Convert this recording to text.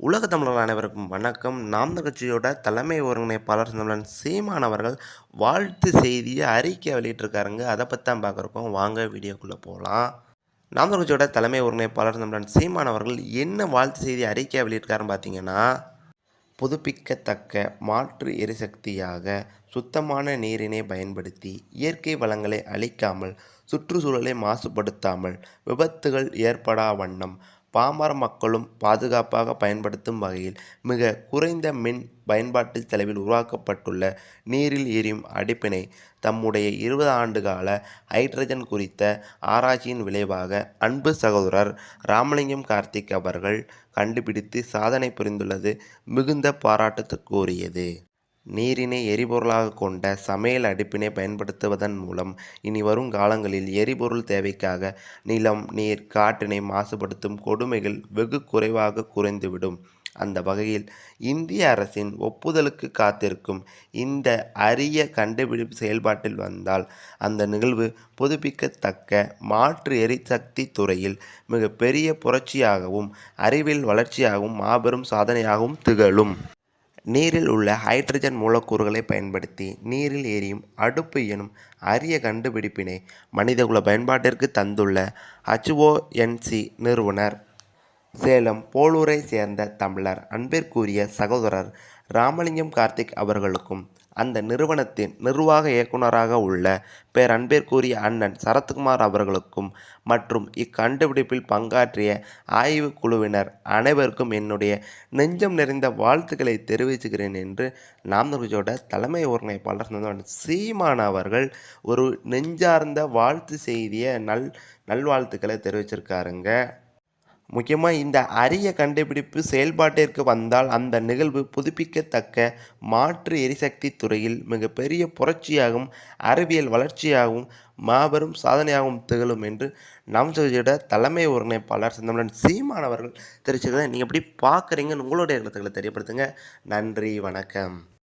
உலக தமிழர்கள் அனைவருக்கும் வணக்கம். நாம் கட்சியோட தலைமை ஒருங்கிணைப்பாளர் தமிழன் சீமான் அவர்கள் வாழ்த்து செய்தியை அறிக்கை வெளியிட்டிருக்காருங்க. அதை பற்றி தான் பார்க்குறோம் வாங்க வீடியோக்குள்ளே போகலாம் நாம் கட்சியோட தலைமை ஒருங்கிணைப்பாளர் தமிழன் சீமான் அவர்கள் என்ன வாழ்த்து செய்தி அறிக்கை வெளியிட்டிருக்காருன்னு பார்த்தீங்கன்னா புதுப்பிக்கத்தக்க மாற்று எரிசக்தியாக சுத்தமான நீரினை பயன்படுத்தி இயற்கை வளங்களை அழிக்காமல் சுற்றுச்சூழலை மாசுபடுத்தாமல் விபத்துகள் ஏற்படா வண்ணம் பாமர மக்களும் பாதுகாப்பாக பயன்படுத்தும் வகையில் மிக குறைந்த மின் பயன்பாட்டு செலவில் உருவாக்கப்பட்டுள்ள நீரில் எரியும் அடுப்பினை தம்முடைய இருபது ஆண்டுகால ஹைட்ரஜன் குறித்த ஆராய்ச்சியின் விளைவாக அன்பு சகோதரர் ராமலிங்கம் கார்த்திக் அவர்கள் கண்டுபிடித்து சாதனை புரிந்துள்ளது மிகுந்த பாராட்டத்துக்குரியது நீரினை எரிபொருளாக கொண்ட சமையல் அடுப்பினை பயன்படுத்துவதன் மூலம் இனி வரும் காலங்களில் எரிபொருள் தேவைக்காக நிலம் நீர் காற்றினை மாசுபடுத்தும் கொடுமைகள் வெகு குறைவாக குறைந்துவிடும். அந்த வகையில் இந்திய அரசின் ஒப்புதலுக்கு காத்திருக்கும் இந்த அரிய கண்டுபிடிப்பு செயல்பாட்டில் வந்தால் அந்த நிகழ்வு புதுப்பிக்கத்தக்க மாற்று எரிசக்தி துறையில் மிகப்பெரிய புரட்சியாகவும் அறிவியல் வளர்ச்சியாகவும் மாபெரும் சாதனையாகவும் திகழும். நீரில் உள்ள ஹைட்ரஜன் மூலக்கூறுகளை பயன்படுத்தி நீரில் எரியும் அடுப்பு எனும் அரிய கண்டுபிடிப்பினை மனிதகுல பயன்பாட்டிற்கு தந்துள்ள ஹச்ஓஎன்சி நிறுவனர். சேலம் போலூரை சேர்ந்த தமிழர் அன்பிற்குரிய சகோதரர் ராமலிங்கம் கார்த்திக் அவர்களுக்கும் அந்த நிறுவனத்தின் நிர்வாக இயக்குநராக உள்ள பேரன்பிற்குரிய அண்ணன் சரத்குமார் அவர்களுக்கும் மற்றும் இக்கண்டுபிடிப்பில் பங்காற்றிய ஆய்வு குழுவினர் அனைவருக்கும் என்னுடைய நெஞ்சம் நிறைந்த வாழ்த்துக்களை தெரிவிச்சுக்கிறேன் என்று நாம் தமிழோட தலைமை ஒருங்கிணைப்பாளர் சீமான் அவர்கள் ஒரு நெஞ்சார்ந்த வாழ்த்து செய்தியை நல் நல்வாழ்த்துக்களை தெரிவிச்சிருக்காருங்க. முக்கியமாக இந்த அரிய கண்டுபிடிப்பு செயல்பாட்டிற்கு வந்தால் அந்த நிகழ்வு புதுப்பிக்கத்தக்க மாற்று எரிசக்தி துறையில் மிகப்பெரிய புரட்சியாகவும் அறிவியல் வளர்ச்சியாகவும் மாபெரும் சாதனையாகவும் திகழும் என்று நாம் தொகுதியோட தலைமை ஒருங்கிணைப்பாளர் செந்தமிழன் சீமானவர்கள் அவர்கள் நீங்கள் எப்படி பார்க்குறீங்கன்னு உங்களுடைய கருத்துக்களை தெரியப்படுத்துங்க. நன்றி வணக்கம்.